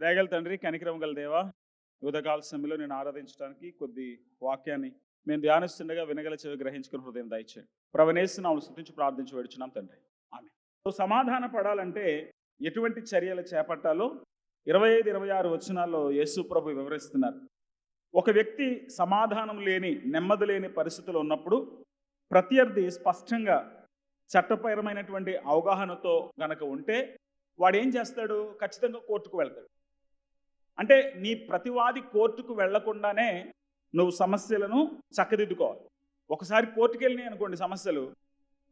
దయగల తండ్రి కనికరం గల దేవా ఉదకాల సమయంలో నేను ఆరాధించడానికి కొద్ది వాక్యాన్ని మేము ధ్యానిస్తుండగా వినగల చెవి గ్రహించుకుని హృదయం దయచేయండి ప్రవణేస్తున్నాము స్థుతించి ప్రార్థించి వేడుచున్నాం తండ్రి. ఆమె సో సమాధాన పడాలంటే ఎటువంటి చర్యలు చేపట్టాలో ఇరవై ఐదు ఇరవై ఆరు వచనాల్లో యేసు ప్రభు వివరిస్తున్నారు. ఒక వ్యక్తి సమాధానం లేని నెమ్మది లేని పరిస్థితులు ఉన్నప్పుడు ప్రత్యర్థి స్పష్టంగా చట్టపరమైనటువంటి అవగాహనతో గనక ఉంటే వాడు ఏం చేస్తాడు? ఖచ్చితంగా కోర్టుకు వెళ్తాడు. అంటే నీ ప్రతివాది కోర్టుకు వెళ్ళకుండానే నువ్వు సమస్యలను చక్కదిద్దుకోవాలి. ఒకసారి కోర్టుకు వెళ్ళినాయి అనుకోండి సమస్యలు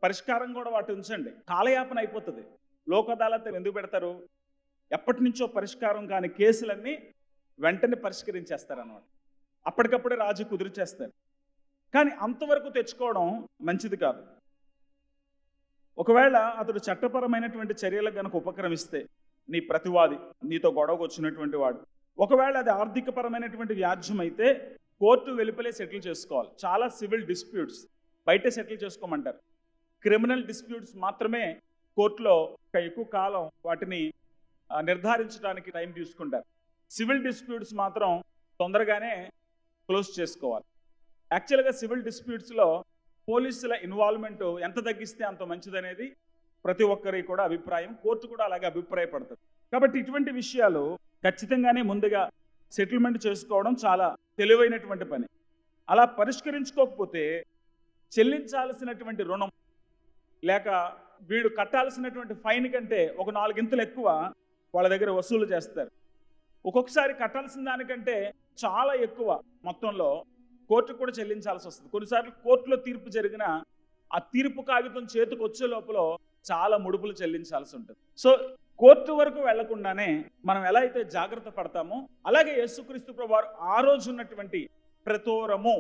పరిష్కారం కూడా వాటి ఉంచండి. కాలయాపన అయిపోతుంది. లోక్ అదాలత్ ఎందుకు పెడతారు? ఎప్పటి నుంచో పరిష్కారం కాని కేసులన్నీ వెంటనే పరిష్కరించేస్తారు అన్నమాట అప్పటికప్పుడే రాజు కుదిరిచేస్తారు. కానీ అంతవరకు తెచ్చుకోవడం మంచిది కాదు. ఒకవేళ అతడు చట్టపరమైనటువంటి చర్యలకు కనుక ఉపక్రమిస్తే నీ ప్రతివాది నీతో గొడవకు వచ్చినటువంటి వాడు. ఒకవేళ అది ఆర్థికపరమైనటువంటి వ్యాజ్యం అయితే కోర్టు వెలుపలే సెటిల్ చేసుకోవాలి. చాలా సివిల్ డిస్ప్యూట్స్. బయటే సెటిల్ చేసుకోమంటారు. క్రిమినల్ డిస్ప్యూట్స్ మాత్రమే కోర్టులో ఒక ఎక్కువ కాలం వాటిని నిర్ధారించడానికి టైం తీసుకుంటారు. సివిల్ డిస్ప్యూట్స్ మాత్రం తొందరగానే క్లోజ్ చేసుకోవాలి. యాక్చువల్గా సివిల్ డిస్ప్యూట్స్లో పోలీసుల ఇన్వాల్వ్మెంట్ ఎంత తగ్గిస్తే అంత మంచిదనేది ప్రతి ఒక్కరి కూడా అభిప్రాయం కోర్టు కూడా అలాగే అభిప్రాయపడుతుంది. కాబట్టి ఇటువంటి విషయాలు ఖచ్చితంగానే ముందుగా సెటిల్మెంట్ చేసుకోవడం చాలా తెలివైనటువంటి పని. అలా పరిష్కరించుకోకపోతే చెల్లించాల్సినటువంటి రుణం లేక వీడు కట్టాల్సినటువంటి ఫైన్ కంటే ఒక నాలుగింతలు ఎక్కువ వాళ్ళ దగ్గర వసూలు చేస్తారు. ఒక్కొక్కసారి కట్టాల్సిన దానికంటే చాలా ఎక్కువ మొత్తంలో కోర్టుకు కూడా చెల్లించాల్సి వస్తుంది. కొన్నిసార్లు కోర్టులో తీర్పు జరిగిన ఆ తీర్పు కాగితం చేతికి వచ్చే లోపల చాలా ముడుపులు చెల్లించాల్సి ఉంటుంది సో కోర్టు వరకు వెళ్ళకుండానే మనం ఎలా అయితే జాగ్రత్త పడతామో అలాగే యేసుక్రీస్తు ప్రభు ఆ రోజు ఉన్నటువంటి ప్రతోరము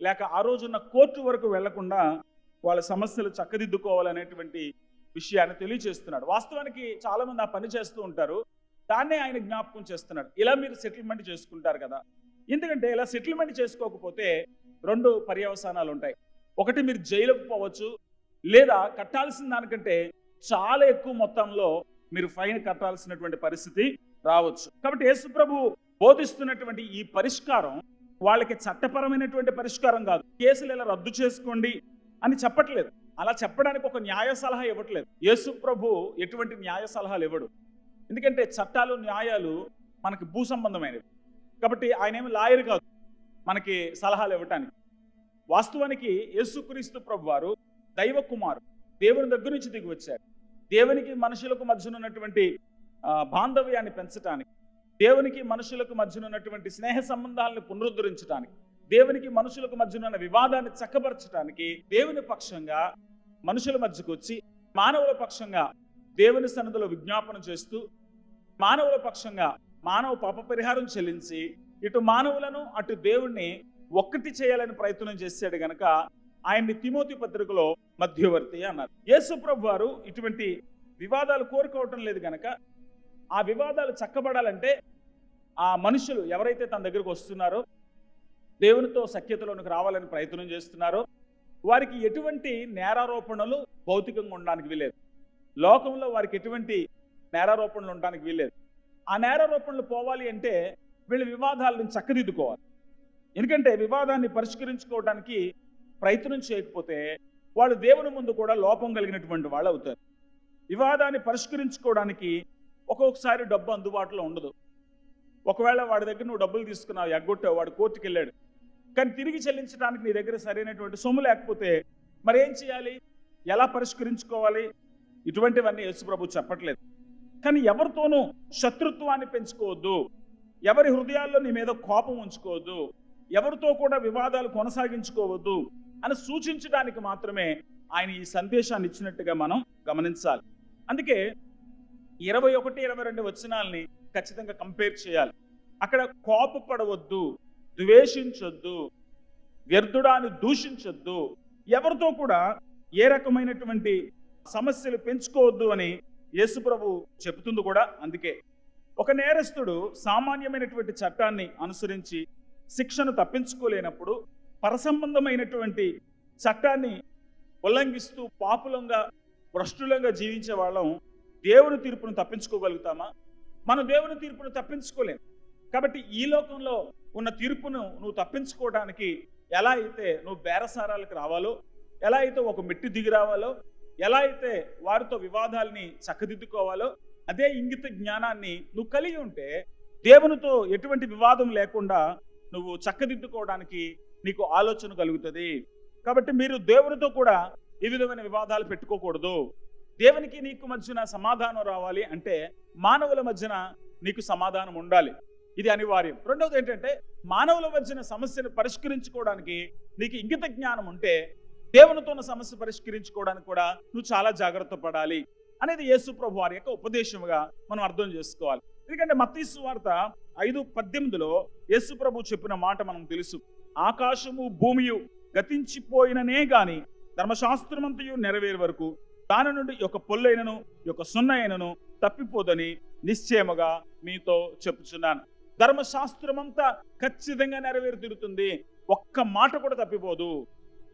లేక ఆ రోజున్న కోర్టు వరకు వెళ్ళకుండా వాళ్ళ సమస్యలు చక్కదిద్దుకోవాలనేటువంటి విషయాన్ని తెలియజేస్తున్నాడు వాస్తవానికి చాలా మంది ఆ పని చేస్తూ ఉంటారు. దాన్నే ఆయన జ్ఞాపకం చేస్తున్నాడు. ఇలా మీరు సెటిల్మెంట్ చేసుకుంటారు కదా. ఎందుకంటే ఇలా సెటిల్మెంట్ చేసుకోకపోతే రెండు పర్యవసానాలు ఉంటాయి ఒకటి మీరు జైలుకు పోవచ్చు లేదా కట్టాల్సిన దానికంటే చాలా ఎక్కువ మొత్తంలో మీరు ఫైన్ కట్టాల్సినటువంటి పరిస్థితి రావచ్చు. కాబట్టి యేసు ప్రభు బోధిస్తున్నటువంటి ఈ పరిష్కారం వాళ్ళకి చట్టపరమైనటువంటి పరిష్కారం కాదు. కేసులు ఇలా రద్దు చేసుకోండి అని చెప్పట్లేదు. అలా చెప్పడానికి ఒక న్యాయ సలహా ఇవ్వట్లేదు. యేసు ప్రభు ఎటువంటి న్యాయ సలహాలు ఇవ్వడు. ఎందుకంటే చట్టాలు న్యాయాలు మనకి భూ సంబంధమైనవి. కాబట్టి ఆయన ఏమి లాయర్ కాదు మనకి సలహాలు ఇవ్వటానికి. వాస్తవానికి యేసుక్రీస్తు ప్రభు వారు దైవ కుమారు దేవుని దగ్గర నుంచి దిగి వచ్చారు దేవునికి మనుషులకు మధ్యన ఉన్నటువంటి బాంధవ్యాన్ని పెంచటానికి దేవునికి మనుషులకు మధ్యన ఉన్నటువంటి స్నేహ సంబంధాలను పునరుద్ధరించడానికి దేవునికి మనుషులకు మధ్యన ఉన్న వివాదాన్ని చక్కపరచడానికి దేవుని పక్షంగా మనుషుల మధ్యకు వచ్చి మానవుల పక్షంగా దేవుని సన్నిధిలో విజ్ఞాపన చేస్తూ మానవుల పక్షంగా మానవ పాప పరిహారం చెల్లించి ఇటు మానవులను అటు దేవుణ్ణి ఒక్కటి చేయాలని ప్రయత్నం చేశాడు గనక ఆయన్ని తిమోతి పత్రికలో మధ్యవర్తి అన్నారు. యేసుప్రభు వారు ఇటువంటి వివాదాలు కోరుకోవటం లేదు గనక ఆ వివాదాలు చక్కబడాలంటే ఆ మనుషులు ఎవరైతే తన దగ్గరకు వస్తున్నారో దేవునితో సఖ్యతలోనికి రావాలని ప్రయత్నం చేస్తున్నారో వారికి ఎటువంటి నేరారోపణలు భౌతికంగా ఉండడానికి వీలేదు లోకంలో వారికి ఎటువంటి నేరారోపణలు ఉండడానికి వీలేదు ఆ నేరారోపణలు పోవాలి అంటే వీళ్ళ వివాదాలను చక్కదిద్దుకోవాలి. ఎందుకంటే వివాదాన్ని పరిష్కరించుకోవడానికి ప్రయత్నం చేయకపోతే వాళ్ళు దేవుని ముందు కూడా లోపం కలిగినటువంటి వాళ్ళు అవుతారు. వివాదాన్ని పరిష్కరించుకోవడానికి ఒక్కొక్కసారి డబ్బు అందుబాటులో ఉండదు. ఒకవేళ వాడి దగ్గర నువ్వు డబ్బులు తీసుకున్నావు ఎగ్గొట్టావు వాడు కోర్టుకు వెళ్ళాడు కానీ తిరిగి చెల్లించడానికి నీ దగ్గర సరైనటువంటి సొమ్ము లేకపోతే మరి ఏం చేయాలి? ఎలా పరిష్కరించుకోవాలి? ఇటువంటివన్నీ యేసుప్రభు చెప్పట్లేదు. కానీ ఎవరితోనూ శత్రుత్వాన్ని పెంచుకోవద్దు. ఎవరి హృదయాల్లో నీ మీద కోపం ఉంచుకోవద్దు. ఎవరితో కూడా వివాదాలు కొనసాగించుకోవద్దు. అని సూచించడానికి మాత్రమే ఆయన ఈ సందేశాన్ని ఇచ్చినట్టుగా మనం గమనించాలి. అందుకే ఇరవై ఒకటి ఇరవై రెండు వచనాల్ని ఖచ్చితంగా కంపేర్ చేయాలి. అక్కడ కోపపడవద్దు ద్వేషించొద్దు వ్యర్థుడాన్ని దూషించొద్దు ఎవరితో కూడా ఏ రకమైనటువంటి సమస్యలు పెంచుకోవద్దు అని యేసుప్రభు చెబుతుంది కూడా అందుకే. ఒక నేరస్తుడు సామాన్యమైనటువంటి చట్టాన్ని అనుసరించి శిక్షను తప్పించుకోలేనప్పుడు పరసంబంధమైనటువంటి చట్టాన్ని ఉల్లంఘిస్తూ పాపులంగా భ్రష్టులంగా జీవించే వాళ్ళం దేవుని తీర్పును తప్పించుకోగలుగుతామా? మనం దేవుని తీర్పును తప్పించుకోలేం. కాబట్టి ఈ లోకంలో ఉన్న తీర్పును నువ్వు తప్పించుకోవడానికి ఎలా అయితే నువ్వు బేరసారాలకు రావాలో ఎలా అయితే ఒక మెట్టి దిగి రావాలో ఎలా అయితే వారితో వివాదాల్ని చక్కదిద్దుకోవాలో అదే ఇంగిత జ్ఞానాన్ని నువ్వు కలిగి ఉంటే దేవునితో ఎటువంటి వివాదం లేకుండా నువ్వు చక్కదిద్దుకోవడానికి నీకు ఆలోచన కలుగుతుంది. కాబట్టి మీరు దేవునితో కూడా ఈ విధమైన వివాదాలు పెట్టుకోకూడదు. దేవునికి నీకు మధ్యన సమాధానం రావాలి అంటే మానవుల మధ్యన నీకు సమాధానం ఉండాలి. ఇది అనివార్యం. రెండవది ఏంటంటే మానవుల మధ్యన సమస్యను పరిష్కరించుకోవడానికి నీకు ఇంగిత జ్ఞానం ఉంటే దేవునితో ఉన్న సమస్య పరిష్కరించుకోవడానికి కూడా నువ్వు చాలా జాగ్రత్త పడాలి అనేది యేసు ప్రభు వారి యొక్క ఉపదేశముగా మనం అర్థం చేసుకోవాలి. ఎందుకంటే మతీసు వార్త ఐదు పద్దెనిమిదిలో యేసు ప్రభు చెప్పిన మాట మనం తెలుసు. ఆకాశము భూమియు గతించిపోయిననే గాని ధర్మశాస్త్రమంతయు నెరవేరు వరకు దాని నుండి ఒక పొల్లైనను ఒక సున్నైనను తప్పిపోదని నిశ్చయముగా మీతో చెప్పుచున్నాను. ధర్మశాస్త్రమంతా ఖచ్చితంగా నెరవేరు తిరుగుతుంది ఒక్క మాట కూడా తప్పిపోదు.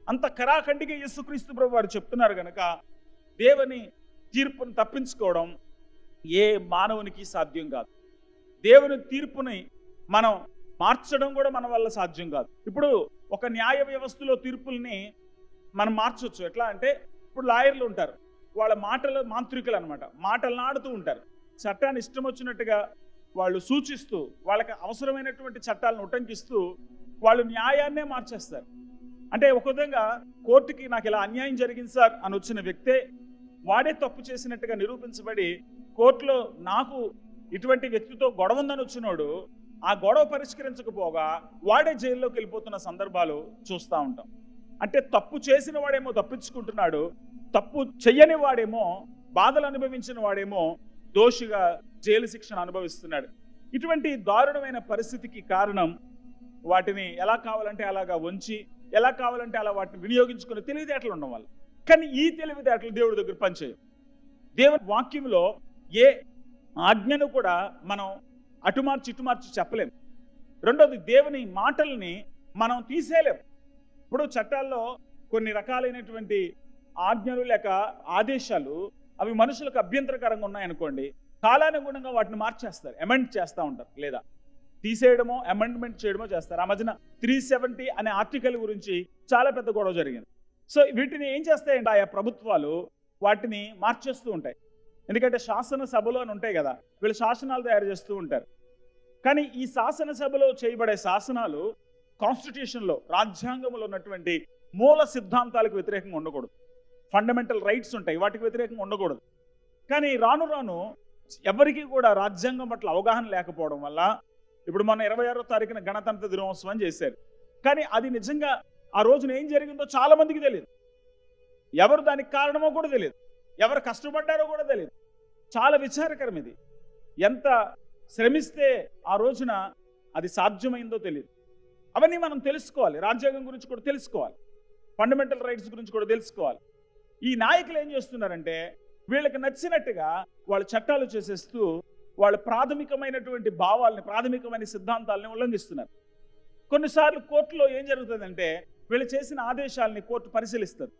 అంత కరాఖండిగా యేసుక్రీస్తు ప్రభు వారు చెప్తున్నారు కనుక దేవుని తీర్పును తప్పించుకోవడం ఏ మానవునికి సాధ్యం కాదు. దేవుని తీర్పుని మనం మార్చడం కూడా మన వల్ల సాధ్యం కాదు. ఇప్పుడు ఒక న్యాయ వ్యవస్థలో తీర్పుల్ని మనం మార్చవచ్చు ఎట్లా అంటే ఇప్పుడు లాయర్లు ఉంటారు. వాళ్ళ మాటలు మాంత్రికులు అనమాట మాటలు నాడుతూ ఉంటారు. చట్టాన్ని ఇష్టం వచ్చినట్టుగా వాళ్ళు సూచిస్తూ వాళ్ళకి అవసరమైనటువంటి చట్టాలను ఉటంకిస్తూ వాళ్ళు న్యాయాన్నే మార్చేస్తారు. అంటే ఒక విధంగా కోర్టుకి నాకు ఇలా అన్యాయం జరిగింది సార్ అని వచ్చిన వ్యక్తే వాడే తప్పు చేసినట్టుగా నిరూపించబడి కోర్టులో నాకు ఇటువంటి వ్యక్తితో గొడవ ఉందని వచ్చినోడు ఆ గొడవ పరిష్కరించకపోగా వాడే జైల్లోకి వెళ్ళిపోతున్న సందర్భాలు చూస్తూ ఉంటాం. అంటే తప్పు చేసిన వాడేమో తప్పించుకుంటున్నాడు తప్పు చెయ్యని వాడేమో బాధలు అనుభవించిన వాడేమో దోషిగా జైలు శిక్షను అనుభవిస్తున్నాడు. ఇటువంటి దారుణమైన పరిస్థితికి కారణం వాటిని ఎలా కావాలంటే అలాగా ఉంచి ఎలా కావాలంటే అలా వాటిని వినియోగించుకునే తెలివితేటలు ఉండడం వల్ల. కానీ ఈ తెలివితేటలు దేవుడి దగ్గర పనిచేయవు. దేవుని వాక్యంలో ఏ ఆజ్ఞను కూడా మనం అటు మార్చి ఇటు మార్చి చెప్పలేము. రెండోది దేవుని మాటల్ని మనం తీసేయలేం ఇప్పుడు చట్టాల్లో కొన్ని రకాలైనటువంటి ఆజ్ఞలు లేక ఆదేశాలు అవి మనుషులకు అభ్యంతరకరంగా ఉన్నాయనుకోండి కాలానుగుణంగా వాటిని మార్చేస్తారు అమెండ్ చేస్తూ ఉంటారు లేదా తీసేయడమో అమెండ్మెంట్ చేయడమో చేస్తారు. ఆ మధ్యన త్రీ సెవెంటీ అనే ఆర్టికల్ గురించి చాలా పెద్ద గొడవ జరిగింది. సో వీటిని ఏం చేస్తాయండి ఆయా ప్రభుత్వాలు వాటిని మార్చేస్తూ ఉంటాయి. ఎందుకంటే శాసనసభలో అని ఉంటాయి కదా వీళ్ళు శాసనాలు తయారు చేస్తూ ఉంటారు. కానీ ఈ శాసనసభలో చేయబడే శాసనాలు కాన్స్టిట్యూషన్లో రాజ్యాంగంలో ఉన్నటువంటి మూల సిద్ధాంతాలకు వ్యతిరేకంగా ఉండకూడదు. ఫండమెంటల్ రైట్స్ ఉంటాయి వాటికి వ్యతిరేకంగా ఉండకూడదు. కానీ రాను రాను ఎవరికి కూడా రాజ్యాంగం పట్ల అవగాహన లేకపోవడం వల్ల ఇప్పుడు మన ఇరవై ఆరో తారీఖున గణతంత్ర దినోత్సవం చేశారు. కానీ అది నిజంగా ఆ రోజున ఏం జరిగిందో చాలా మందికి తెలియదు ఎవరు దానికి కారణమో కూడా తెలియదు ఎవరు కష్టపడ్డారో కూడా తెలియదు చాలా విచారకరం ఇది. ఎంత శ్రమిస్తే ఆ రోజున అది సాధ్యమైందో తెలియదు అవన్నీ మనం తెలుసుకోవాలి. రాజ్యాంగం గురించి కూడా తెలుసుకోవాలి. ఫండమెంటల్ రైట్స్ గురించి కూడా తెలుసుకోవాలి. ఈ నాయకులు ఏం చేస్తున్నారంటే వీళ్ళకి నచ్చినట్టుగా వాళ్ళు చట్టాలు చేసేస్తూ వాళ్ళ ప్రాథమికమైనటువంటి భావాల్ని ప్రాథమికమైన సిద్ధాంతాలని ఉల్లంఘిస్తున్నారు. కొన్నిసార్లు కోర్టులో ఏం జరుగుతుందంటే వీళ్ళు చేసిన ఆదేశాలని కోర్టు పరిశీలిస్తారు.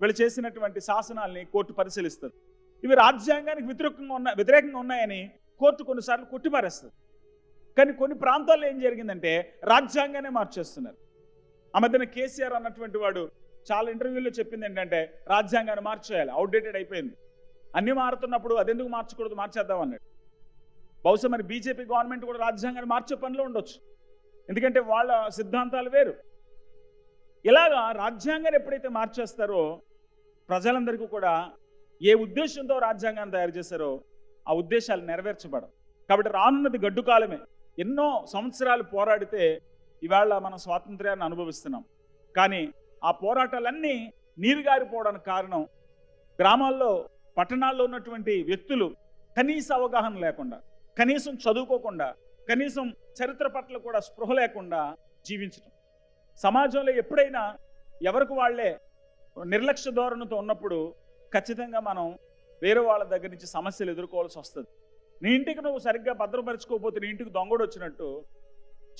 వీళ్ళు చేసినటువంటి శాసనాల్ని కోర్టు పరిశీలిస్తారు. ఇవి రాజ్యాంగానికి వ్యతిరేకంగా ఉన్న వ్యతిరేకంగా ఉన్నాయని కోర్టు కొన్నిసార్లు కొట్టిపారేస్తుంది. కానీ కొన్ని ప్రాంతాల్లో ఏం జరిగిందంటే రాజ్యాంగానే మార్చేస్తున్నారు. ఆ మధ్యన కేసీఆర్ అన్నటువంటి వాడు చాలా ఇంటర్వ్యూల్లో చెప్పింది ఏంటంటే రాజ్యాంగాన్ని మార్చేయాలి అవుట్డేటెడ్ అయిపోయింది. అన్నీ మారుతున్నప్పుడు అదెందుకు మార్చకూడదు మార్చేద్దాం అన్నాడు. బహుశా మరి బీజేపీ గవర్నమెంట్ కూడా రాజ్యాంగాన్ని మార్చే పనిలో ఉండొచ్చు. ఎందుకంటే వాళ్ళ సిద్ధాంతాలు వేరు. ఇలాగా రాజ్యాంగాన్ని ఎప్పుడైతే మార్చేస్తారో ప్రజలందరికీ కూడా ఏ ఉద్దేశంతో రాజ్యాంగాన్ని తయారు చేశారో ఆ ఉద్దేశాలు నెరవేర్చబడవు. కాబట్టి రానున్నది గడ్డు కాలమే. ఎన్నో సంవత్సరాలు పోరాడితే ఇవాళ మనం స్వాతంత్ర్యాన్ని అనుభవిస్తున్నాం. కానీ ఆ పోరాటాలన్నీ నీరుగారిపోవడానికి కారణం గ్రామాల్లో పట్టణాల్లో ఉన్నటువంటి వ్యక్తులు కనీస అవగాహన లేకుండా కనీసం చదువుకోకుండా కనీసం చరిత్ర పట్ల కూడా స్పృహ లేకుండా జీవించడం సమాజంలో ఎప్పుడైనా ఎవరికి వాళ్ళే నిర్లక్ష్య ధోరణితో ఉన్నప్పుడు ఖచ్చితంగా మనం వేరే వాళ్ళ దగ్గర నుంచి సమస్యలు ఎదుర్కోవాల్సి వస్తుంది. నీ ఇంటికి నువ్వు సరిగ్గా భద్రపరచుకోకపోతే నీ ఇంటికి దొంగడు వచ్చినట్టు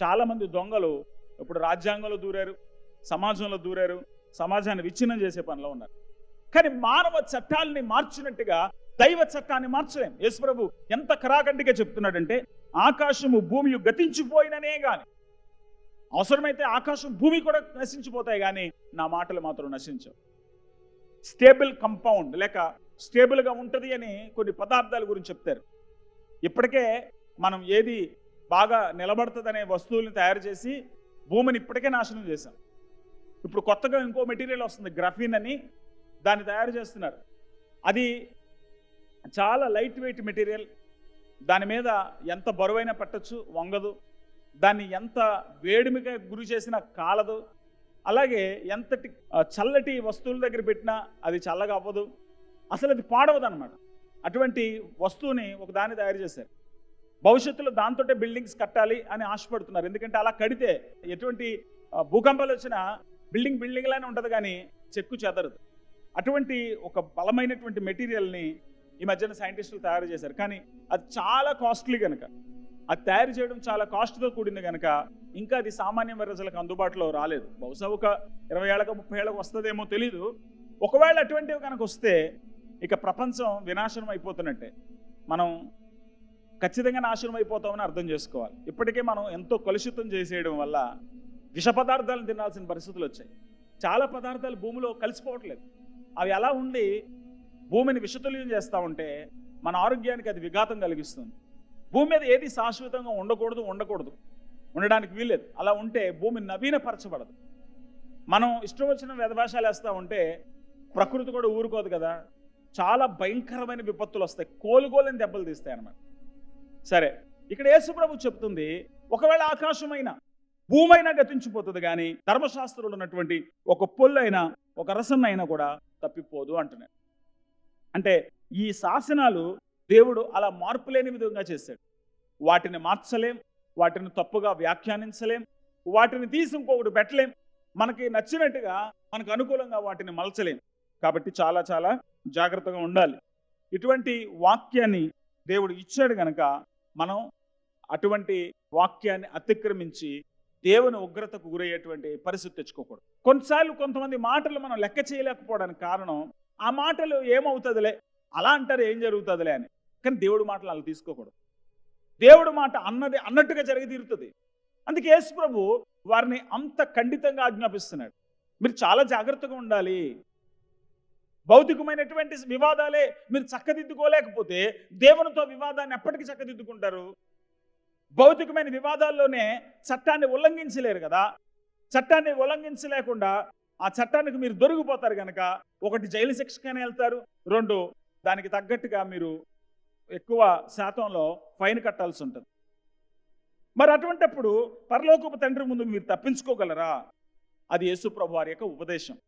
చాలామంది దొంగలు ఇప్పుడు రాజ్యాంగంలో దూరారు సమాజంలో దూరారు సమాజాన్ని విచ్ఛిన్నం చేసే పనిలో ఉన్నారు. కానీ మానవ చట్టాలని మార్చినట్టుగా దైవ చట్టాన్ని మార్చలేం. యేసుప్రభు ఎంత కరాఖండిగా చెప్తున్నాడంటే ఆకాశము భూమి గతించిపోయిననే గాని అవసరమైతే ఆకాశం భూమి కూడా నశించిపోతాయి కానీ నా మాటలు మాత్రం నశించవు. స్టేబుల్ కంపౌండ్ లేక స్టేబుల్గా ఉంటుంది అని కొన్ని పదార్థాల గురించి చెప్తారు. ఇప్పటికే మనం ఏది బాగా నిలబడుతుందనే వస్తువుల్ని తయారు చేసి భూమిని ఇప్పటికే నాశనం చేశాం. ఇప్పుడు కొత్తగా ఇంకో మెటీరియల్ వస్తుంది గ్రఫీన్ అని దాన్ని తయారు చేస్తున్నారు. అది చాలా లైట్ వెయిట్ మెటీరియల్. దాని మీద ఎంత బరువైనా పట్టచ్చు వంగదు. దాన్ని ఎంత వేడిమిగా గురి చేసినా కాలదు. అలాగే ఎంతటి చల్లటి వస్తువుల దగ్గర పెట్టినా అది చల్లగా అవ్వదు. అసలు అది పాడవదు అనమాట అటువంటి వస్తువుని ఒక దాన్ని తయారు చేశారు. భవిష్యత్తులో దాంతోటే బిల్డింగ్స్ కట్టాలి అని ఆశపడుతున్నారు. ఎందుకంటే అలా కడితే ఎటువంటి భూకంపాలు వచ్చినా బిల్డింగ్ బిల్డింగ్ లానే ఉంటుంది కానీ చెక్కు చెదరదు. అటువంటి ఒక బలమైనటువంటి మెటీరియల్ని ఈ మధ్యన సైంటిస్టులు తయారు చేశారు. కానీ అది చాలా కాస్ట్లీ కనుక అది తయారు చేయడం చాలా కాస్ట్తో కూడింది కనుక ఇంకా అది సామాన్య ప్రజలకు అందుబాటులో రాలేదు. బహుశా ఒక ఇరవై ఏళ్ళకు ముప్పై ఏళ్ళకు వస్తుందేమో తెలీదు. ఒకవేళ అటువంటివి కనుక వస్తే ఇక ప్రపంచం వినాశనం అయిపోతున్నట్టే. మనం ఖచ్చితంగా నాశనం అయిపోతామని అర్థం చేసుకోవాలి. ఇప్పటికే మనం ఎంతో కలుషితం చేసేయడం వల్ల విష పదార్థాలను తినాల్సిన పరిస్థితులు వచ్చాయి. చాలా పదార్థాలు భూమిలో కలిసిపోవట్లేదు. అవి ఎలా ఉండి భూమిని విషతుల్యం చేస్తూ ఉంటే మన ఆరోగ్యానికి అది విఘాతం కలిగిస్తుంది. భూమి మీద ఏది శాశ్వతంగా ఉండకూడదు ఉండకూడదు. ఉండడానికి వీల్లేదు. అలా ఉంటే భూమి నవీనపరచబడదు. మనం ఇష్టం వచ్చిన వ్యధభాషాలు వేస్తూ ఉంటే ప్రకృతి కూడా ఊరుకోదు కదా. చాలా భయంకరమైన విపత్తులు వస్తాయి. కోలుకోలేని దెబ్బలు తీస్తాయి అన్నమాట. సరే ఇక్కడ యేసుప్రభు చెప్తుంది ఒకవేళ ఆకాశమైన భూమైనా గతించిపోతుంది కానీ ధర్మశాస్త్రంలో ఉన్నటువంటి ఒక పొల్లైనా ఒక రసన్నైనా కూడా తప్పిపోదు అంటున్నాడు. అంటే ఈ శాసనాలు దేవుడు అలా మార్పు లేని విధంగా చేశాడు. వాటిని మార్చలేం వాటిని తప్పుగా వ్యాఖ్యానించలేం వాటిని తీసి ఇంకొకటి పెట్టలేం. మనకి నచ్చినట్టుగా మనకు అనుకూలంగా వాటిని మలచలేం. కాబట్టి చాలా చాలా జాగ్రత్తగా ఉండాలి. ఇటువంటి వాక్యాన్ని దేవుడు ఇచ్చాడు గనక మనం అటువంటి వాక్యాన్ని అతిక్రమించి దేవుని ఉగ్రతకు గురయ్యేటువంటి పరిస్థితి తెచ్చుకోకూడదు. కొన్నిసార్లు కొంతమంది మాటలు మనం లెక్క చేయలేకపోవడానికి కారణం ఆ మాటలు ఏమవుతుందిలే? అలా అంటారు ఏం జరుగుతుందిలే అని. కానీ దేవుడి మాటలు అలా తీసుకోకూడదు. దేవుడి మాట అన్నది అన్నట్టుగా జరిగి తీరుతుంది అందుకే యేసు ప్రభు వారిని అంత ఖండితంగా ఆజ్ఞాపిస్తున్నాడు. మీరు చాలా జాగ్రత్తగా ఉండాలి. భౌతికమైనటువంటి వివాదాలే మీరు చక్కదిద్దుకోలేకపోతే దేవునితో వివాదాన్ని ఎప్పటికీ చక్కదిద్దుకుంటారు? భౌతికమైన వివాదాల్లోనే చట్టాన్ని ఉల్లంఘించలేరు కదా? చట్టాన్ని ఉల్లంఘించలేకుండా ఆ చట్టానికి మీరు దొరికిపోతారు కనుక ఒకటి జైలు శిక్షకనే వెళ్తారు రెండు దానికి తగ్గట్టుగా మీరు ఎక్కువ శాతంలో ఫైన్ కట్టాల్సి ఉంటుంది. మరి అటువంటప్పుడు పరలోకపు తండ్రి ముందు మీరు తప్పించుకోగలరా? అది యేసు ప్రభు వారి యొక్క ఉపదేశం.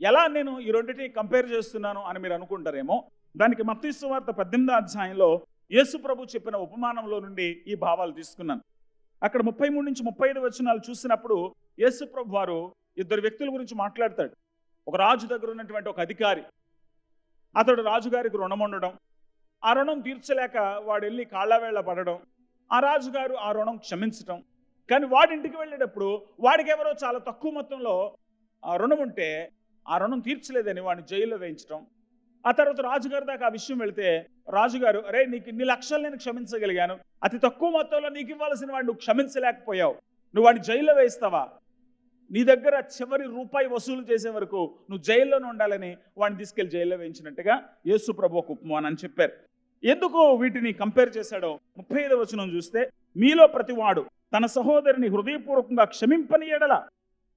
ఎలా నేను ఈ రెండింటిని కంపేర్ చేస్తున్నాను అని మీరు అనుకుంటారేమో? దానికి మత్తీసు వార్త పద్దెనిమిదో అధ్యాయంలో యేసు ప్రభు చెప్పిన ఉపమానంలో నుండి ఈ భావాలు తీసుకున్నాను. అక్కడ ముప్పై మూడు నుంచి ముప్పై ఐదు వచనాలు చూసినప్పుడు యేసు ప్రభు వారు ఇద్దరు వ్యక్తుల గురించి మాట్లాడతాడు. ఒక రాజు దగ్గర ఉన్నటువంటి ఒక అధికారి అతడు రాజుగారికి రుణం ఉండడం ఆ రుణం తీర్చలేక వాడు వెళ్ళి కాళ్ళవేళ్ళ పడడం ఆ రాజుగారు ఆ రుణం క్షమించటం. కానీ వాడింటికి వెళ్ళేటప్పుడు వాడికి ఎవరో చాలా తక్కువ మొత్తంలో ఆ రుణం ఉంటే ఆ రుణం తీర్చలేదని వాడిని జైల్లో వేయించడం ఆ తర్వాత రాజుగారి దాకా ఆ విషయం వెళితే రాజుగారు అరే నీకు ఇన్ని లక్షలు నేను క్షమించగలిగాను. అతి తక్కువ మొత్తంలో నీకు ఇవ్వాల్సిన వాడిని నువ్వు క్షమించలేకపోయావు. నువ్వు వాడిని జైల్లో వేయిస్తావా? నీ దగ్గర చివరి రూపాయి వసూలు చేసే వరకు నువ్వు జైల్లోనే ఉండాలని వాడిని తీసుకెళ్ళి జైల్లో వేయించినట్టుగా యేసు ప్రభు ఒక ఉపమానం అని చెప్పారు. ఎందుకు వీటిని కంపేర్ చేశాడో ముప్పై ఐదు వచనం చూస్తే మీలో ప్రతివాడు తన సహోదరిని హృదయపూర్వకంగా క్షమింపని ఎడల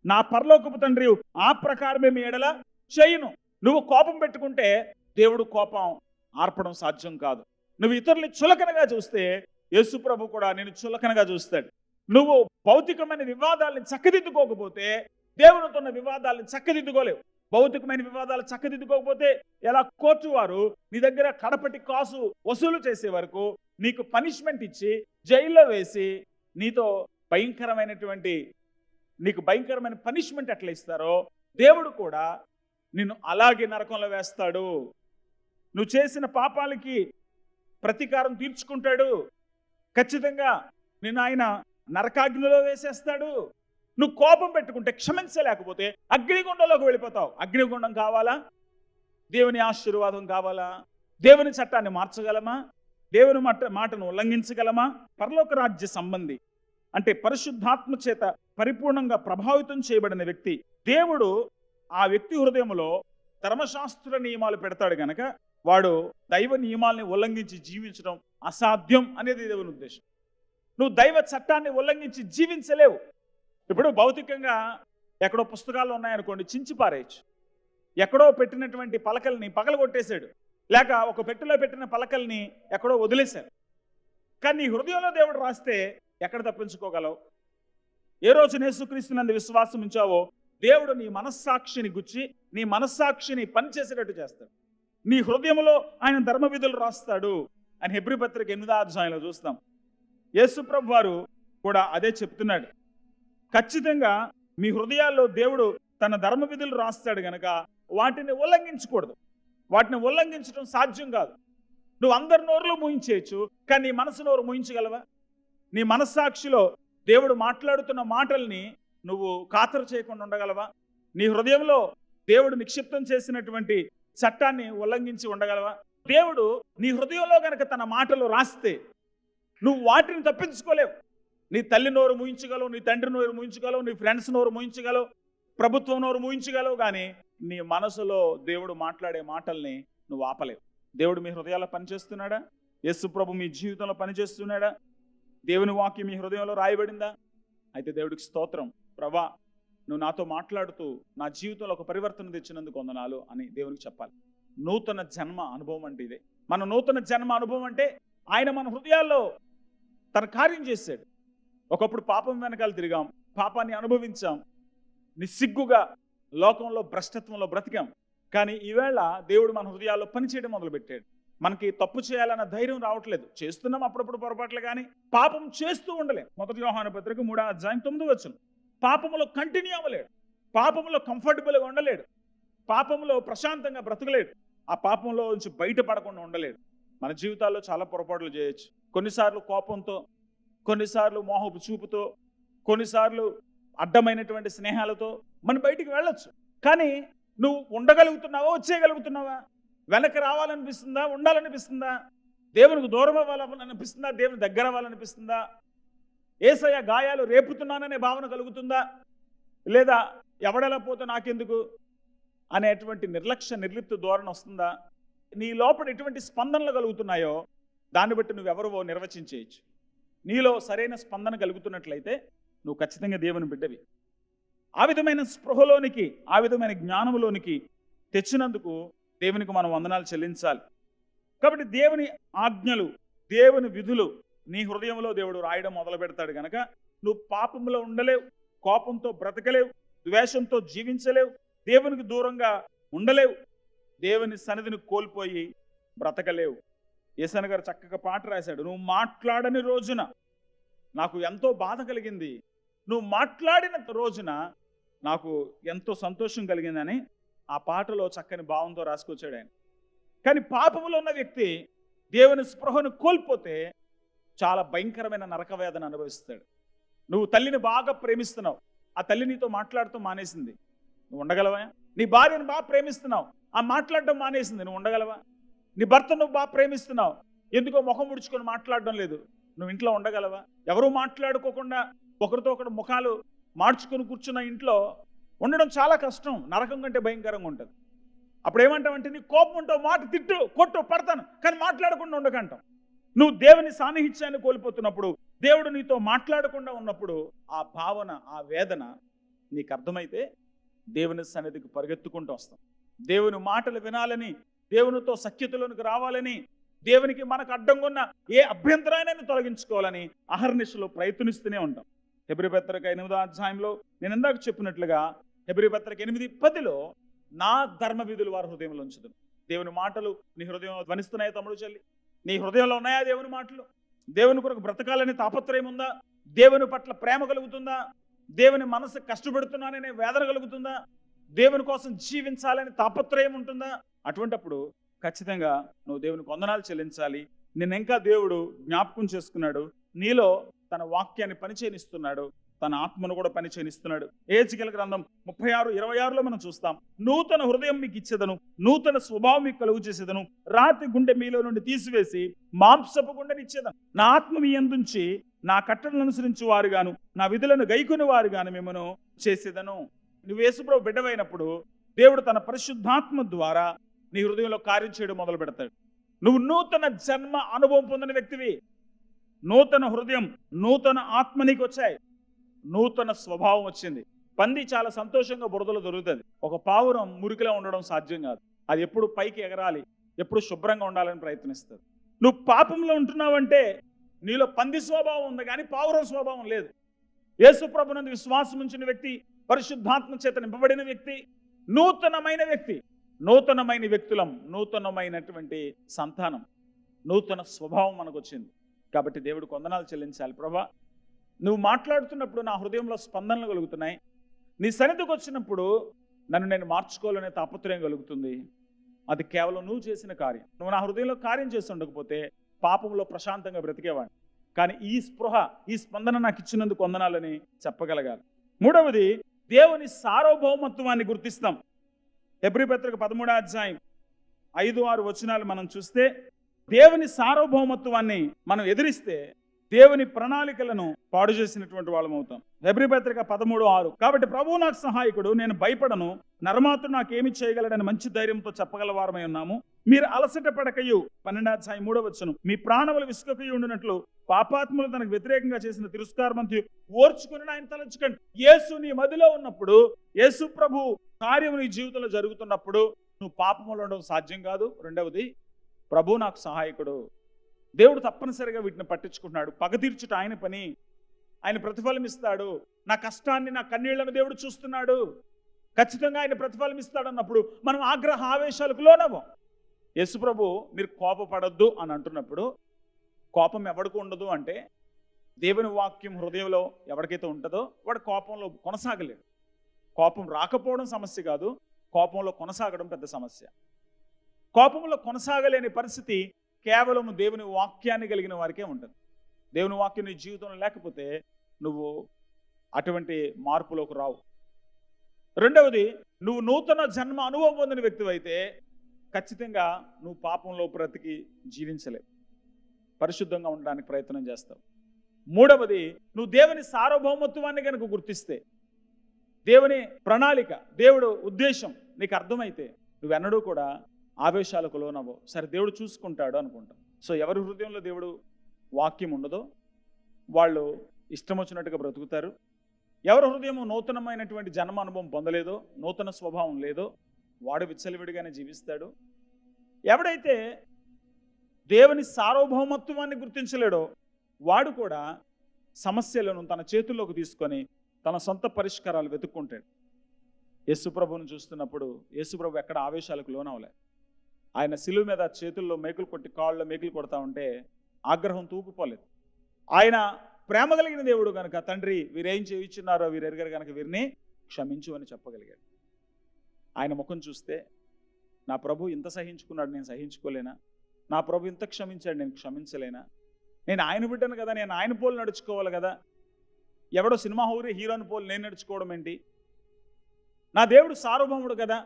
నా పరలోకపు తండ్రి ఆ ప్రకారమే మీ ఎడల చేయును. నువ్వు కోపం పెట్టుకుంటే దేవుడు కోపం ఆర్పడం సాధ్యం కాదు. నువ్వు ఇతరుల్ని చులకనగా చూస్తే యేసు ప్రభు కూడా నేను చులకనగా చూస్తాడు. నువ్వు భౌతికమైన వివాదాలను చక్కదిద్దుకోకపోతే దేవునితోన్న వివాదాలను చక్కదిద్దుకోలేవు. భౌతికమైన వివాదాలు చక్కదిద్దుకోకపోతే ఎలా కోర్టు వారు నీ దగ్గర కడపటి కాసు వసూలు చేసే వరకు నీకు పనిష్మెంట్ ఇచ్చి జైల్లో వేసి నీతో భయంకరమైనటువంటి నీకు భయంకరమైన పనిష్మెంట్ ఎట్లా ఇస్తారో దేవుడు కూడా నిన్ను అలాగే నరకంలో వేస్తాడు. నువ్వు చేసిన పాపాలకి ప్రతీకారం తీర్చుకుంటాడు. ఖచ్చితంగా నిన్ను ఆయన నరకాగ్నిలో వేసేస్తాడు. నువ్వు కోపం పెట్టుకుంటే క్షమించలేకపోతే అగ్నిగుండంలోకి వెళ్ళిపోతావు. అగ్నిగుండం కావాలా? దేవుని ఆశీర్వాదం కావాలా? దేవుని చట్టాన్ని మార్చగలమా? దేవుని మాట మాటను ఉల్లంఘించగలమా? పరలోక రాజ్య సంబంధి అంటే పరిశుద్ధాత్మ చేత పరిపూర్ణంగా ప్రభావితం చేయబడిన వ్యక్తి. దేవుడు ఆ వ్యక్తి హృదయంలో ధర్మశాస్త్ర నియమాలు పెడతాడు గనక వాడు దైవ నియమాల్ని ఉల్లంఘించి జీవించడం అసాధ్యం అనేది దేవుని ఉద్దేశం. నువ్వు దైవ చట్టాన్ని ఉల్లంఘించి జీవించలేవు. ఇప్పుడు భౌతికంగా ఎక్కడో పుస్తకాలు ఉన్నాయనుకోండి చించి పారేయచ్చు. ఎక్కడో పెట్టినటువంటి పలకల్ని పగలగొట్టేశాడు. లేక ఒక పెట్టెలో పెట్టిన పలకల్ని ఎక్కడో వదిలేశారు. కానీ నీ హృదయంలో దేవుడు రాస్తే ఎక్కడ తప్పించుకోగలవు? ఏ రోజు యేసుక్రీస్తునందు విశ్వాసం ఉంచావో దేవుడు నీ మనస్సాక్షిని గుచ్చి నీ మనస్సాక్షిని పనిచేసేటట్టు చేస్తాడు. నీ హృదయంలో ఆయన ధర్మ విధులు రాస్తాడు అని హెబ్రి పత్రిక ఎనిమిదో అధ్యాయంలో చూస్తాం. యేసుప్రభు వారు కూడా అదే చెప్తున్నాడు. ఖచ్చితంగా మీ హృదయాల్లో దేవుడు తన ధర్మ విధులు రాస్తాడు గనక వాటిని ఉల్లంఘించకూడదు. వాటిని ఉల్లంఘించడం సాధ్యం కాదు. నువ్వు అందరి నోరులో ముయించేయచ్చు కానీ నీ మనసు నోరు ముయించగలవా? నీ మనస్సాక్షిలో దేవుడు మాట్లాడుతున్న మాటల్ని నువ్వు ఖాతరు చేయకుండా ఉండగలవా? నీ హృదయంలో దేవుడు నిక్షిప్తం చేసినటువంటి చట్టాన్ని ఉల్లంఘించి ఉండగలవా? దేవుడు నీ హృదయంలో గనక తన మాటలు రాస్తే నువ్వు వాటిని తప్పించుకోలేవు. నీ తల్లి నోరు ముయించగలవు నీ తండ్రి నోరు ముయించగలవు నీ ఫ్రెండ్స్ నోరు ముయించగలవు ప్రభుత్వం నోరు ముయించగలవు కానీ నీ మనసులో దేవుడు మాట్లాడే మాటల్ని నువ్వు ఆపలేవు. దేవుడు మీ హృదయాల్లో పనిచేస్తున్నాడా? యేసు ప్రభు మీ జీవితంలో పనిచేస్తున్నాడా? దేవుని వాక్యం మీ హృదయంలో రాయబడిందా? అయితే దేవుడికి స్తోత్రం. ప్రభా నువ్వు నాతో మాట్లాడుతూ నా జీవితంలో ఒక పరివర్తన తెచ్చినందుకు వందనాలు అని దేవునికి చెప్పాలి. నూతన జన్మ అనుభవం అంటే ఇదే. మన నూతన జన్మ అనుభవం అంటే ఆయన మన హృదయాల్లో తన కార్యం చేశాడు. ఒకప్పుడు పాపం వెనకాల తిరిగాం. పాపాన్ని అనుభవించాం. నిస్సిగ్గుగా లోకంలో భ్రష్టత్వంలో బ్రతికాం. కానీ ఈవేళ దేవుడు మన హృదయాల్లో పనిచేయడం మొదలుపెట్టాడు. మనకి తప్పు చేయాలన్న ధైర్యం రావట్లేదు. చేస్తున్నాం అప్పుడప్పుడు పొరపాట్లు కానీ పాపం చేస్తూ ఉండలేం. మొదటి వ్యవహాన పత్రిక మూడో అధ్యాయం తొమ్మిది వచ్చును పాపములో కంటిన్యూ అవ్వలేడు. పాపములో కంఫర్టబుల్గా ఉండలేడు. పాపంలో ప్రశాంతంగా బ్రతకలేడు. ఆ పాపంలో నుంచి బయటపడకుండా ఉండలేడు. మన జీవితాల్లో చాలా పొరపాట్లు చేయొచ్చు. కొన్నిసార్లు కోపంతో కొన్నిసార్లు మోహపు చూపుతో కొన్నిసార్లు అడ్డమైనటువంటి స్నేహాలతో మనం బయటికి వెళ్ళొచ్చు. కానీ నువ్వు ఉండగలుగుతున్నావా వచ్చేయగలుగుతున్నావా? వెనక్కి రావాలనిపిస్తుందా? ఉండాలనిపిస్తుందా? దేవునికి దూరం అవ్వాలనిపిస్తుందా? దేవుని దగ్గర అవ్వాలనిపిస్తుందా? ఏసయ గాయాలు రేపుతున్నాననే భావన కలుగుతుందా? లేదా ఎవడెలా పోతే నాకెందుకు? అనేటువంటి నిర్లక్ష్య నిర్లిప్త ధోరణి వస్తుందా? నీ లోపల ఎటువంటి స్పందనలు కలుగుతున్నాయో దాన్ని బట్టి నువ్వెవరివో నిర్వచించేయచ్చు నీలో సరైన స్పందన కలుగుతున్నట్లయితే నువ్వు ఖచ్చితంగా దేవుని బిడ్డవి. ఆ విధమైన స్పృహలోనికి ఆ విధమైన జ్ఞానంలోనికి తెచ్చినందుకు దేవునికి మనం వందనాలు చెల్లించాలి. కాబట్టి దేవుని ఆజ్ఞలు దేవుని విధులు నీ హృదయంలో దేవుడు రాయడం మొదలు పెడతాడు కనుక నువ్వు పాపంలో ఉండలేవు కోపంతో బ్రతకలేవు ద్వేషంతో జీవించలేవు దేవునికి దూరంగా ఉండలేవు దేవుని సన్నిధిని కోల్పోయి బ్రతకలేవు. యేసన గారు చక్కగా పాట రాశాడు నువ్వు మాట్లాడని రోజున నాకు ఎంతో బాధ కలిగింది. నువ్వు మాట్లాడిన రోజున నాకు ఎంతో సంతోషం కలిగిందని ఆ పాటలో చక్కని భావంతో రాసుకొచ్చాడు ఆయన. కానీ పాపములో ఉన్న వ్యక్తి దేవుని స్పృహను కోల్పోతే చాలా భయంకరమైన నరకవేదన అనుభవిస్తాడు. నువ్వు తల్లిని బాగా ప్రేమిస్తున్నావు. ఆ తల్లి నీతో మాట్లాడుతూ మానేసింది. నువ్వు ఉండగలవా? నీ భార్యను బాగా ప్రేమిస్తున్నావు. ఆ మాట్లాడడం మానేసింది. నువ్వు ఉండగలవా? నీ భర్త నువ్వు బాగా ప్రేమిస్తున్నావు. ఎందుకో ముఖం ముడుచుకొని మాట్లాడడం లేదు. నువ్వు ఇంట్లో ఉండగలవా? ఎవరు మాట్లాడుకోకుండా ఒకరితో ఒకరు ముఖాలు మార్చుకొని కూర్చున్న ఇంట్లో ఉండడం చాలా కష్టం. నరకం కంటే భయంకరంగా ఉంటుంది. అప్పుడు ఏమంటామంటే నీ కోపం ఉంటావు మాట తిట్టు కొట్టు పడతాను కానీ మాట్లాడకుండా ఉండకంటాం నువ్వు దేవుని సాన్నిహిత్యాన్ని కోల్పోతున్నప్పుడు దేవుడు నీతో మాట్లాడకుండా ఉన్నప్పుడు ఆ భావన ఆ వేదన నీకు అర్థమైతే దేవుని సన్నిధికి పరిగెత్తుకుంటూ వస్తాం. దేవుని మాటలు వినాలని దేవునితో సఖ్యతలోనికి రావాలని దేవునికి మనకు అడ్డంగా ఉన్న ఏ అభ్యంతరాన్ని తొలగించుకోవాలని అహర్నిశలో ప్రయత్నిస్తూనే ఉంటాం. హెబ్రి పత్రిక ఎనిమిదో అధ్యాయంలో నేను ఇందాక చెప్పినట్లుగా హెబ్రి పత్రిక ఎనిమిది పదిలో నా ధర్మ విధులు వారి హృదయంలో ఉంచుదు దేవుని మాటలు నీ హృదయంలో ధ్వనిస్తున్నాయి తమ్ముడు చెల్లి? నీ హృదయంలో ఉన్నాయా దేవుని మాటలు? దేవుని కొరకు బ్రతకాలని తాపత్రయం ఉందా? దేవుని పట్ల ప్రేమ కలుగుతుందా? దేవుని మనసు కష్టపెడుతున్నాననే వేదన కలుగుతుందా? దేవుని కోసం జీవించాలని తాపత్రయం ఉంటుందా? అటువంటప్పుడు ఖచ్చితంగా నువ్వు దేవునికి వందనాలు చెల్లించాలి. నిన్న ఇంకా దేవుడు జ్ఞాపకం చేసుకున్నాడు. నీలో తన వాక్యాన్ని పనిచేయనిస్తున్నాడు. తన ఆత్మను కూడా పని చేయనిస్తున్నాడు. ఏజికల గ్రంథం ముప్పై ఆరు ఇరవై ఆరులో మనం చూస్తాం. నూతన హృదయం మీకు ఇచ్చేదను నూతన స్వభావం మీకు కలుగు చేసేదను రాతి గుండె మీలో నుండి తీసివేసి మాంసపు గుండెని ఇచ్చేదను. నా ఆత్మ మీ ఎందుంచి నా కట్టడలను అనుసరించి వారుగాను నా విధులను గైకొని వారుగాను మిమ్మను చేసేదను. నువ్వు యేసుప్రభు బిడ్డవైనప్పుడు దేవుడు తన పరిశుద్ధాత్మ ద్వారా నీ హృదయంలో కార్యం చేయడం మొదలు పెడతాడు. నువ్వు నూతన జన్మ అనుభవం పొందిన వ్యక్తివి. నూతన హృదయం నూతన ఆత్మ నీకు వచ్చాయి. నూతన స్వభావం వచ్చింది. పంది చాలా సంతోషంగా బురదలో దొరుకుతుంది. ఒక పావురం మురికిలో ఉండడం సాధ్యం కాదు. అది ఎప్పుడు పైకి ఎగరాలి ఎప్పుడు శుభ్రంగా ఉండాలని ప్రయత్నిస్తుంది. నువ్వు పాపంలో ఉంటున్నావంటే నీలో పంది స్వభావం ఉంది కానీ పావురం స్వభావం లేదు. యేసుప్రభునందు విశ్వాసం ఉంచిన వ్యక్తి పరిశుద్ధాత్మ చేత నింపబడిన వ్యక్తి నూతనమైన వ్యక్తి నూతనమైన వ్యక్తులం నూతనమైనటువంటి సంతానం నూతన స్వభావం మనకు వచ్చింది. కాబట్టి దేవుడు కొందనాలు చెల్లించాలి ప్రభా. నువ్వు మాట్లాడుతున్నప్పుడు నా హృదయంలో స్పందనలు కలుగుతున్నాయి. నీ సన్నిధికి వచ్చినప్పుడు నన్ను నేను మార్చుకోవాలనే తాపత్రయం కలుగుతుంది. అది కేవలం నువ్వు చేసిన కార్యం. నువ్వు నా హృదయంలో కార్యం చేసి ఉండకపోతే పాపంలో ప్రశాంతంగా బ్రతికేవాడిని. కానీ ఈ స్పృహ ఈ స్పందన నాకు ఇచ్చినందుకు వందనాలని చెప్పగలగాలి. మూడవది దేవుని సార్వభౌమత్వాన్ని గుర్తిస్తాం. ఎబ్రిపత్రిక పదమూడు పదమూడో అధ్యాయం ఐదు ఆరు వచనాలు మనం చూస్తే దేవుని సార్వభౌమత్వాన్ని మనం ఎదిరిస్తే దేవుని ప్రణాళికలను పాడు చేసినటువంటి వాళ్ళం అవుతాం. హెబ్రి పత్రిక పదమూడు ఆరు. కాబట్టి ప్రభువు నాకు సహాయకుడు నేను భయపడను. నరమాతుడు నాకేమి చేయగలడని మంచి ధైర్యంతో చెప్పగలవారమై ఉన్నాము. మీరు అలసట పడకయు. పన్నెండాధ్యాయం మూడో వచ్చను మీ ప్రాణములు విసుకకయు ఉండినట్లు పాపాత్ములు తనకు వ్యతిరేకంగా చేసిన తిరస్కారమంతి ఓర్చుకుని ఆయన తలచుకండి యేసు నీ మదిలో ఉన్నప్పుడు యేసు ప్రభు కార్యం నీ జీవితంలో జరుగుతున్నప్పుడు నువ్వు పాపములు ఉండడం సాధ్యం కాదు. రెండవది ప్రభు నాకు సహాయకుడు. దేవుడు తప్పనిసరిగా వీటిని పట్టించుకుంటున్నాడు. పగ తీర్చుట ఆయన పని. ఆయన ప్రతిఫలం ఇస్తాడు నా కష్టాన్ని నా కన్నీళ్ళను దేవుడు చూస్తున్నాడు. ఖచ్చితంగా ఆయన ప్రతిఫలం ఇస్తాడు అన్నప్పుడు మనం ఆగ్రహ ఆవేశాలకు లోనవం యశుప్రభు మీరు కోపపడద్దు అని అంటున్నప్పుడు కోపం ఎవడికి ఉండదు అంటే దేవుని వాక్యం హృదయంలో ఎవరికైతే ఉంటుందో వాడు కోపంలో కొనసాగలేడు. కోపం రాకపోవడం సమస్య కాదు. కోపంలో కొనసాగడం పెద్ద సమస్య. కోపంలో కొనసాగలేని పరిస్థితి కేవలం దేవుని వాక్యాన్ని కలిగిన వారికే ఉంటుంది. దేవుని వాక్యం నీ జీవితంలో లేకపోతే నువ్వు అటువంటి మార్పులోకి రావు. రెండవది నువ్వు నూతన జన్మ అనుభవం పొందిన వ్యక్తివైతే ఖచ్చితంగా నువ్వు పాపంలో బ్రతికి జీవించలేవు. పరిశుద్ధంగా ఉండడానికి ప్రయత్నం చేస్తావు. మూడవది నువ్వు దేవుని సార్వభౌమత్వాన్ని కనుక గుర్తిస్తే దేవుని ప్రణాళిక దేవుడు ఉద్దేశం నీకు అర్థమైతే నువ్వెన్నడూ కూడా ఆవేశాలకు లోనవో సరే దేవుడు చూసుకుంటాడు అనుకుంటాం. సో ఎవరి హృదయంలో దేవుడు వాక్యం ఉండదో వాళ్ళు ఇష్టం వచ్చినట్టుగా బ్రతుకుతారు. ఎవరి హృదయము నూతనమైనటువంటి జన్మ అనుభవం పొందలేదో నూతన స్వభావం లేదో వాడు విచ్చలవిడిగానే జీవిస్తాడు. ఎవడైతే దేవుని సార్వభౌమత్వాన్ని గుర్తించలేడో వాడు కూడా సమస్యలను తన చేతుల్లోకి తీసుకొని తన సొంత పరిష్కారాలు వెతుక్కుంటాడు. యేసుప్రభుని చూస్తున్నప్పుడు యేసుప్రభు ఎక్కడ ఆవేశాలకు లోనవలే ఆయన సిలువ మీద చేతుల్లో మేకులు కొట్టి కాళ్ళలో మేకులు కొడతా ఉంటే ఆగ్రహం తూకుపోలేదు ఆయన ప్రేమ కలిగిన దేవుడు కనుక తండ్రి వీరేం చేయించున్నారో వీరు ఎరగరు కనుక వీరిని క్షమించు అని చెప్పగలిగాడు. ఆయన ముఖం చూస్తే నా ప్రభు ఇంత సహించుకున్నాడు నేను సహించుకోలేనా? నా ప్రభు ఇంత క్షమించాడు నేను క్షమించలేనా? నేను ఆయన బిడ్డను కదా నేను ఆయన పోలు నడుచుకోవాలి కదా? ఎవడో సినిమా హౌరీ హీరోని పోలు నేను నడుచుకోవడం ఏంటి? నా దేవుడు సార్వభౌముడు కదా?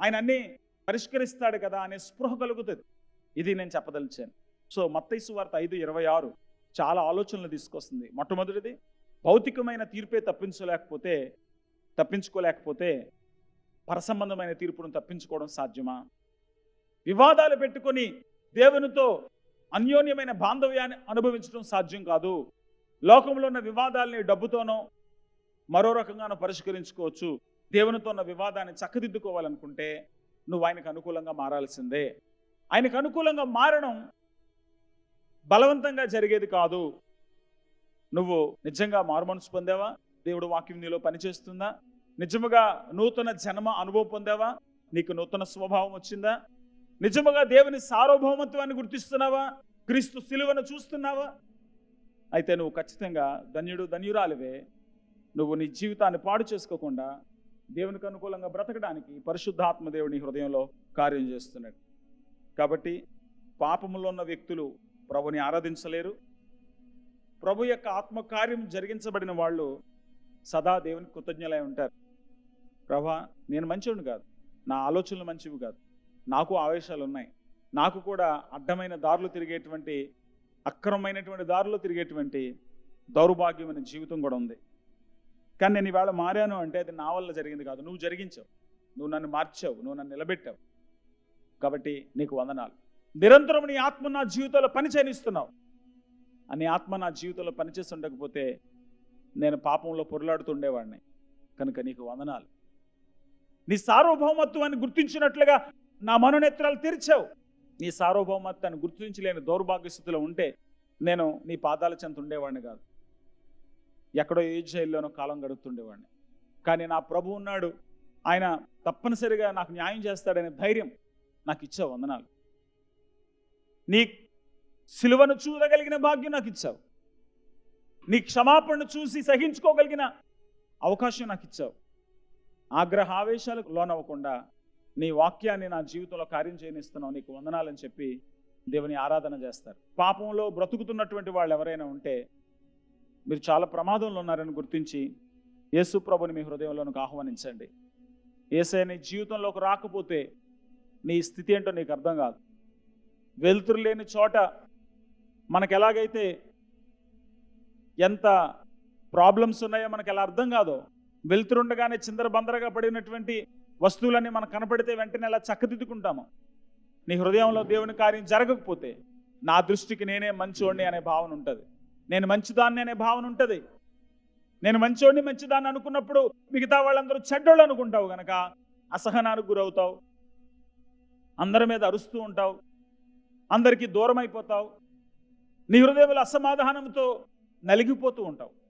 ఆయన అన్నీ పరిష్కరిస్తాడు కదా అనే స్పృహ కలుగుతుంది. ఇది నేను చెప్పదలిచాను. సో మత్తైసు వార్త ఐదు ఇరవై ఆరు చాలా ఆలోచనలు తీసుకొస్తుంది. మొట్టమొదటిది భౌతికమైన తీర్పే తప్పించలేకపోతే తప్పించుకోలేకపోతే పరసంబంధమైన తీర్పును తప్పించుకోవడం సాధ్యమా? వివాదాలు పెట్టుకొని దేవునితో అన్యోన్యమైన బాంధవ్యాన్ని అనుభవించడం సాధ్యం కాదు. లోకంలో ఉన్న వివాదాలని డబ్బుతోనో మరో రకంగానో పరిష్కరించుకోవచ్చు. దేవునితో ఉన్న వివాదాన్ని చక్కదిద్దుకోవాలనుకుంటే నువ్వు ఆయనకు అనుకూలంగా మారాల్సిందే. ఆయనకు అనుకూలంగా మారడం బలవంతంగా జరిగేది కాదు. నువ్వు నిజంగా మారుమనసు పొందావా? దేవుడు వాక్యం నీలో పనిచేస్తుందా? నిజముగా నూతన జన్మ అనుభవం పొందావా? నీకు నూతన స్వభావం వచ్చిందా? నిజముగా దేవుని సార్వభౌమత్వాన్ని గుర్తిస్తున్నావా? క్రీస్తు సిలువను చూస్తున్నావా? అయితే నువ్వు ఖచ్చితంగా ధన్యుడు ధన్యురాలివే. నువ్వు నీ జీవితాన్ని పాడు చేసుకోకుండా దేవునికి అనుకూలంగా బ్రతకడానికి పరిశుద్ధాత్మ దేవుని హృదయంలో కార్యం చేస్తున్నాడు. కాబట్టి పాపములో ఉన్న వ్యక్తులు ప్రభుని ఆరాధించలేరు. ప్రభు యొక్క ఆత్మకార్యం జరిగించబడిన వాళ్ళు సదా దేవునికి కృతజ్ఞలై ఉంటారు. ప్రభా నేను మంచివుని కాదు. నా ఆలోచనలు మంచివి కాదు. నాకు ఆవేశాలు ఉన్నాయి. నాకు కూడా అడ్డమైన దారులు తిరిగేటువంటి అక్రమమైనటువంటి దారులు తిరిగేటువంటి దౌర్భాగ్యమైన జీవితం కూడా ఉంది. కానీ నేను ఇవాళ మారాను అంటే అది నా వల్ల జరిగింది కాదు. నువ్వు జరిగించావు. నువ్వు నన్ను మార్చావు. నువ్వు నన్ను నిలబెట్టావు. కాబట్టి నీకు వందనాలు. నిరంతరం నీ ఆత్మ నా జీవితంలో పని చేయనిస్తున్నావు. అని ఆత్మ నా జీవితంలో పనిచేసి ఉండకపోతే నేను పాపంలో పొరలాడుతుండేవాడిని కనుక నీకు వందనాలు. నీ సార్వభౌమత్వాన్ని గుర్తించినట్లుగా నా మనోనేత్రాలు తెరిచావు. నీ సార్వభౌమత్వాన్ని గుర్తించలేని దౌర్భాగ్య స్థితిలో ఉంటే నేను నీ పాదాల చెంత ఉండేవాడిని కాదు. ఎక్కడో ఏ జైల్లోనో కాలం గడుపుతుండేవాడిని. కానీ నా ప్రభు ఉన్నాడు. ఆయన తప్పనిసరిగా నాకు న్యాయం చేస్తాడనే ధైర్యం నాకు ఇచ్చావు వందనాలు. నీ సిలువను చూడగలిగిన భాగ్యం నాకు ఇచ్చావు. నీ క్షమాపణను చూసి సహించుకోగలిగిన అవకాశం నాకు ఇచ్చావు. ఆగ్రహ ఆవేశాలకు లోనవ్వకుండా నీ వాక్యాన్ని నా జీవితంలో కార్యం చేయనిస్తున్నావు. నీకు వందనాలని చెప్పి దేవుని ఆరాధన చేస్తారు. పాపంలో బ్రతుకుతున్నటువంటి వాళ్ళు ఎవరైనా ఉంటే మీరు చాలా ప్రమాదంలో ఉన్నారని గుర్తించి యేసు ప్రభుని మీ హృదయంలోనికి ఆహ్వానించండి. ఏసే నీ జీవితంలోకి రాకపోతే నీ స్థితి ఏంటో నీకు అర్థం కాదు. వెలుతురు లేని చోట మనకు ఎలాగైతే ఎంత ప్రాబ్లమ్స్ ఉన్నాయో మనకు ఎలా అర్థం కాదో వెలుతురుండగానే చిందరబందరగా పడినటువంటి వస్తువులన్నీ మనకు కనపడితే వెంటనే ఎలా చక్కదిద్దుకుంటాము. నీ హృదయంలో దేవుని కార్యం జరగకపోతే నా దృష్టికి నేనే మంచోడిని అనే భావన ఉంటుంది. నేను మంచిదాన్ని అనే భావన ఉంటుంది. నేను మంచోడిని మంచిదాన్ని అనుకున్నప్పుడు మిగతా వాళ్ళందరూ చెడ్డోళ్ళు అనుకుంటావు గనక అసహనానికి గురవుతావు. అందరి మీద అరుస్తూ ఉంటావు. అందరికీ దూరం అయిపోతావు నీ హృదయంలో అసమాధానంతో నలిగిపోతూ ఉంటావు.